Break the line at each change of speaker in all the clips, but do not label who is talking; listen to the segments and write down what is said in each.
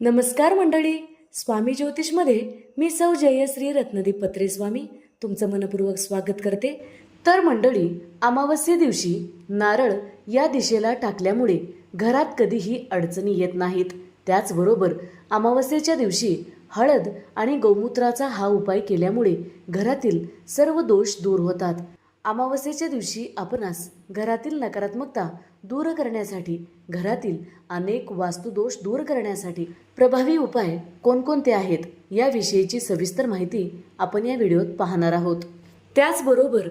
नमस्कार मंडळी. स्वामी ज्योतिषमध्ये मी सौ जयश्री रत्नदीप पत्रे स्वामी तुमचं मनपूर्वक स्वागत करते. तर मंडळी अमावस्ये दिवशी नारळ या दिशेला टाकल्यामुळे घरात कधीही अडचणी येत नाहीत. त्याचबरोबर अमावस्येच्या दिवशी हळद आणि गोमूत्राचा हा उपाय केल्यामुळे घरातील सर्व दोष दूर होतात. अमावस्येच्या दिवशी आपणास घरातील नकारात्मकता दूर करण्यासाठी घरातील अनेक वास्तुदोष दूर करण्यासाठी प्रभावी उपाय कोणकोणते आहेत याविषयीची सविस्तर माहिती आपण या व्हिडिओत पाहणार आहोत. त्याचबरोबर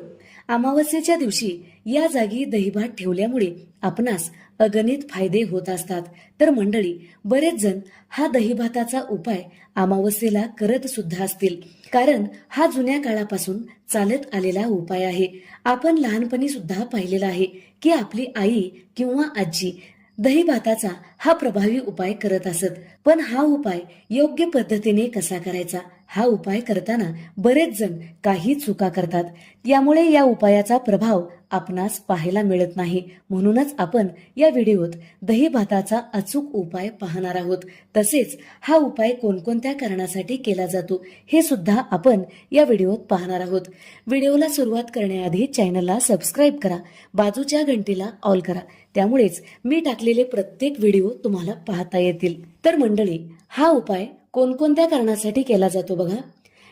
अमावस्येच्या दिवशी या जागी दहीभात ठेवल्यामुळे आपणास अगणित फायदे होत असतात. तर मंडळी बरेच जण हा दहीभाताचा उपाय अमावस्येला करत सुद्धा असतील. कारण हा जुन्या काळापासून चालत आलेला उपाय आहे. आपण लहानपणी सुद्धा पाहिलेला आहे की आपली आई किंवा आजी दही भाताचा हा प्रभावी उपाय करत असत. पण हा उपाय योग्य पद्धतीने कसा करायचा? हा उपाय करताना बरेच जण काही चुका करतात. यामुळे या उपायाचा प्रभाव आपणास पाहायला मिळत नाही. म्हणूनच आपण या व्हिडिओत दही भाताचा अचूक उपाय पाहणार आहोत. तसेच हा उपाय कोणकोणत्या कारणासाठी केला जातो हे सुद्धा आपण या व्हिडिओत पाहणार आहोत. व्हिडिओला सुरुवात करण्याआधी चॅनलला सबस्क्राईब करा. बाजूच्या घंटीला ऑल करा. त्यामुळेच मी टाकलेले प्रत्येक व्हिडिओ तुम्हाला पाहता येतील. तर मंडळी हा उपाय कोणकोणत्या कारणासाठी केला जातो बघा?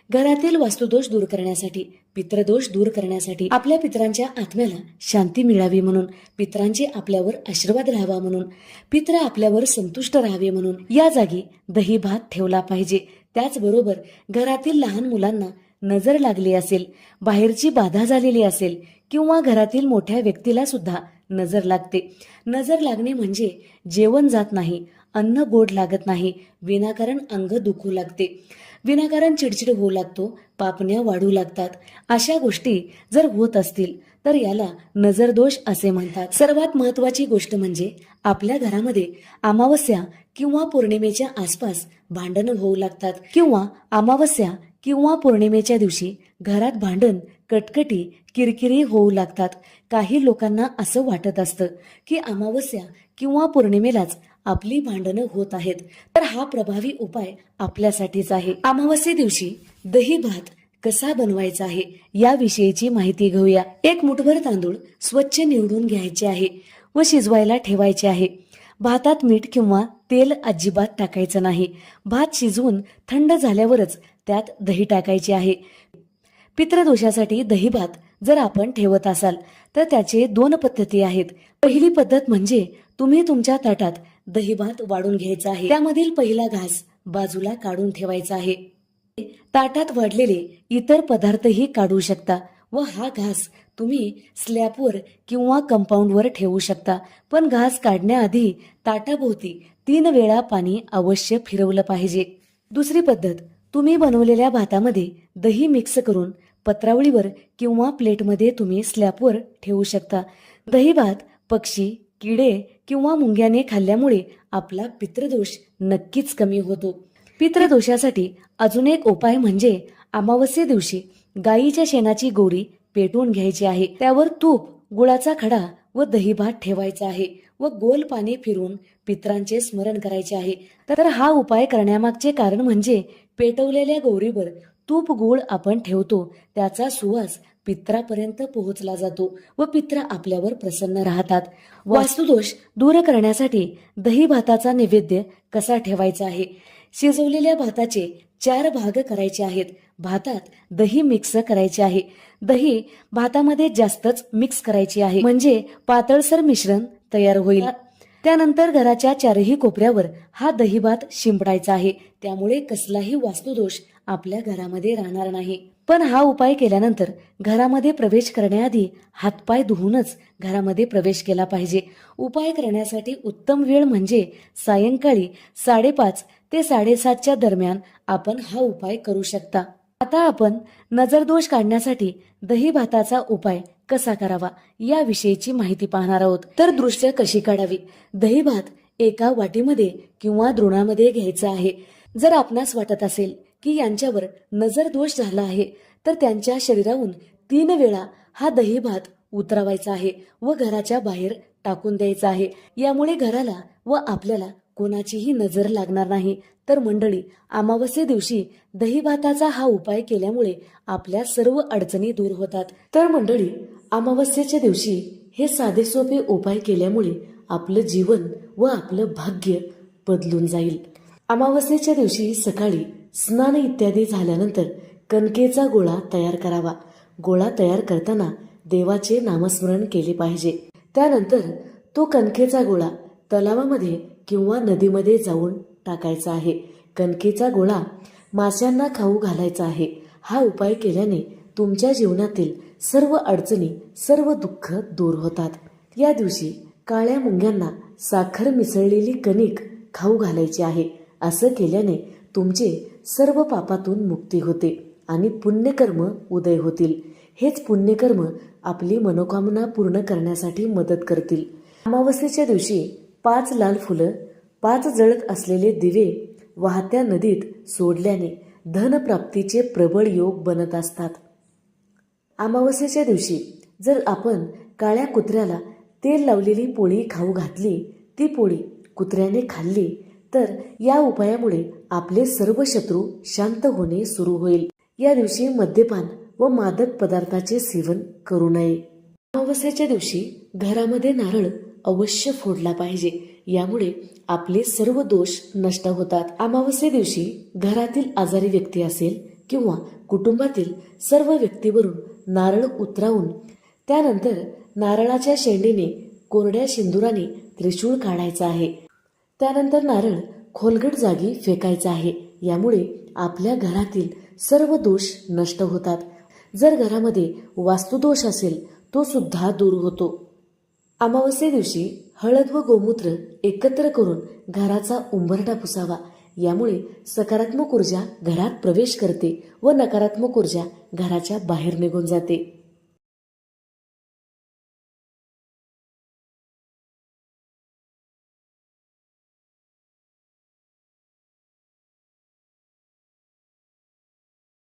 घरातील वास्तुदोष दूर करण्यासाठी पितृदोष दूर करण्यासाठी आपल्या पित्रांच्या आत्म्याला शांती मिळावी म्हणून पित्रांचे आपल्यावर आशीर्वाद राहावा म्हणून पित्र आपल्यावर संतुष्ट राहावे म्हणून या जागी दही भात ठेवला पाहिजे. त्याचबरोबर घरातील लहान मुलांना नजर लागली असेल बाहेरची बाधा झालेली असेल किंवा घरातील मोठ्या व्यक्तीला सुद्धा नजर लागते. नजर लागणे म्हणजे जेवण जात नाही अन्न गोड लागत नाही. विनाकारण अंग दुखू लागते. विनाकारण चिडचिड होऊ लागतो. पापण्या वाढू लागतात. अशा गोष्टी जर होत असतील तर याला नजरदोष असे म्हणतात. सर्वात महत्वाची गोष्ट म्हणजे आपल्या घरामध्ये अमावस्या किंवा पौर्णिमेच्या आसपास भांडण होऊ लागतात. किंवा अमावस्या किंवा पौर्णिमेच्या दिवशी घरात भांडण कटकटी किरकिरी होऊ लागतात. काही लोकांना असं वाटत असतं की अमावस्या किंवा पौर्णिमेलाच आपली भांडणं होत आहेत. तर हा प्रभावी उपाय आपल्यासाठीच आहे. अमावस्ये दिवशी दही भात कसा बनवायचा आहे याविषयीची माहिती घेऊया. एक मुठभर तांदूळ स्वच्छ निवडून घ्यायचे आहे व शिजवायला ठेवायचे आहे. भातात मीठ किंवा तेल अजिबात टाकायचं नाही. भात शिजवून थंड झाल्यावरच त्यात दही टाकायचे आहे. पित्रदोषासाठी दही भात जर आपण ठेवत असाल तर त्याचे दोन पद्धती आहेत. पहिली पद्धत म्हणजे तुम्ही तुमच्या ताटात दहीभात वाढून घ्यायचा आहे. त्यामधील पहिला घास बाजूला काढून ठेवायचा आहे. ताटात वाढलेले इतर पदार्थही काढू शकता व हा घास तुम्ही स्लॅबवर किंवा कंपाऊंडवर ठेवू शकता. पण घास काढण्याआधी ताटाभोवती तीन वेळा पाणी अवश्य फिरवलं पाहिजे. दुसरी पद्धत तुम्ही बनवलेल्या भातामध्ये दही मिक्स करून पत्रावळीवर किंवा प्लेटमध्ये तुम्ही स्लॅबवर ठेवू शकता. दही भात पक्षी किडे किंवा मुंग्याने खाल्ल्यामुळे आपला पितृदोष नक्कीच कमी होतो. पितृदोषासाठी अजून एक उपाय म्हणजे अमावस्ये दिवशी गायीच्या शेणाची गोरी पेटवून घ्यायची आहे. त्यावर तूप गुळाचा खडा व दही भात ठेवायचा आहे व गोल पाणी फिरून पित्रांचे स्मरण करायचे आहे. तर हा उपाय करण्यामागचे कारण म्हणजे पेटवलेल्या गौरीवर तूप गुळ आपण ठेवतो. त्याचा सुवास पित्रापर्यंत पोहोचला जातो व पित्र आपल्यावर प्रसन्न राहतात. वास्तुदोष दूर करण्यासाठी दही भाताचा नैवेद्य कसा ठेवायचा आहे? शिजवलेल्या भाताचे चार भाग करायचे आहेत. भातात दही मिक्स करायचे आहे. दही भातामध्ये जास्तच मिक्स करायची आहे. म्हणजे पातळसर मिश्रण तयार होईल. त्यानंतर घराच्या चारही कोपऱ्यावर हा दही भात शिंपडायचा आहे. त्यामुळे कसलाही वास्तुदोष आपल्या घरामध्ये राहणार नाही. पण हा उपाय केल्यानंतर घरामध्ये प्रवेश करण्याआधी हातपाय धुवूनच घरामध्ये प्रवेश केला पाहिजे. उपाय करण्यासाठी उत्तम वेळ म्हणजे सायंकाळी साडेपाच ते साडेसातच्या दरम्यान आपण हा उपाय करू शकता. आता आपण नजरदोष काढण्यासाठी दही भाताचा उपाय कसा करावा याविषयीची माहिती पाहणार आहोत. तर दृश्य कशी काढावी? दही भात एका वाटीमध्ये किंवा द्रोणामध्ये घ्यायचा आहे. जर आपणास वाटत असेल की यांच्यावर नजर दोष झाला आहे तर त्यांच्या शरीराहून तीन वेळा हा दही भात उतरवायचा आहे व घराच्या बाहेर टाकून द्यायचा आहे. यामुळे घराला व आपल्याला कोणाचीही नजर लागणार नाही. तर मंडळी अमावस्ये दिवशी दही भाताचा हा उपाय केल्यामुळे आपल्या सर्व अडचणी दूर होतात. तर मंडळी अमावस्येच्या दिवशी हे साधे सोपे उपाय केल्यामुळे आपलं जीवन व आपलं भाग्य बदलून जाईल. अमावस्येच्या दिवशी सकाळी स्नान इत्यादी झाल्यानंतर कणकेचा गोळा तयार करावा. गोळा तयार करताना देवाचे नामस्मरण केले पाहिजे. त्यानंतर तो कणकेचा गोळा तलावामध्ये किंवा नदीमध्ये जाऊन टाकायचा आहे. कणकेचा गोळा माशांना खाऊ घालायचा आहे. हा उपाय केल्याने तुमच्या जीवनातील सर्व अडचणी सर्व दुःख दूर होतात. या दिवशी काळ्या मुंग्यांना साखर मिसळलेली कणिक खाऊ घालायची आहे. असं केल्याने तुमचे सर्व पापातून मुक्ती होते आणि पुण्यकर्म उदय होतील. हेच पुण्यकर्म आपली मनोकामना पूर्ण करण्यासाठी मदत करतील. अमावस्येच्या दिवशी पाच लाल फुलं पाच जळत असलेले दिवे वाहत्या नदीत सोडल्याने धनप्राप्तीचे प्रबळ योग बनत असतात. अमावस्येच्या दिवशी जर आपण काळ्या कुत्र्याला तेल लावलेली पोळी खाऊ घातली ती पोळी कुत्र्याने खाल्ली तर या उपायामुळे आपले सर्व शत्रू शांत होणे सुरू होईल. या दिवशी मद्यपान व मादक पदार्थाचे सेवन करू नये. अमावस्याच्या दिवशी घरामध्ये नारळ अवश्य फोडला पाहिजे. यामुळे आपले सर्व दोष नष्ट होतात. अमावस्ये दिवशी घरातील आजारी व्यक्ती असेल किंवा कुटुंबातील सर्व व्यक्तीवरून नारळ उतरावून त्यानंतर नारळाच्या शेंडीने कोरड्या शिंदुराने त्रिशूळ काढायचा आहे. त्यानंतर नारळ खोलगट जागी फेकायचा आहे. यामुळे आपल्या घरातील सर्व दोष नष्ट होतात. जर घरामध्ये वास्तुदोष असेल तो सुद्धा दूर होतो. अमावस्ये दिवशी हळद व गोमूत्र एकत्र करून घराचा उंबरटा पुसावा. यामुळे सकारात्मक ऊर्जा घरात प्रवेश करते व नकारात्मक ऊर्जा घराच्या बाहेर निघून जाते.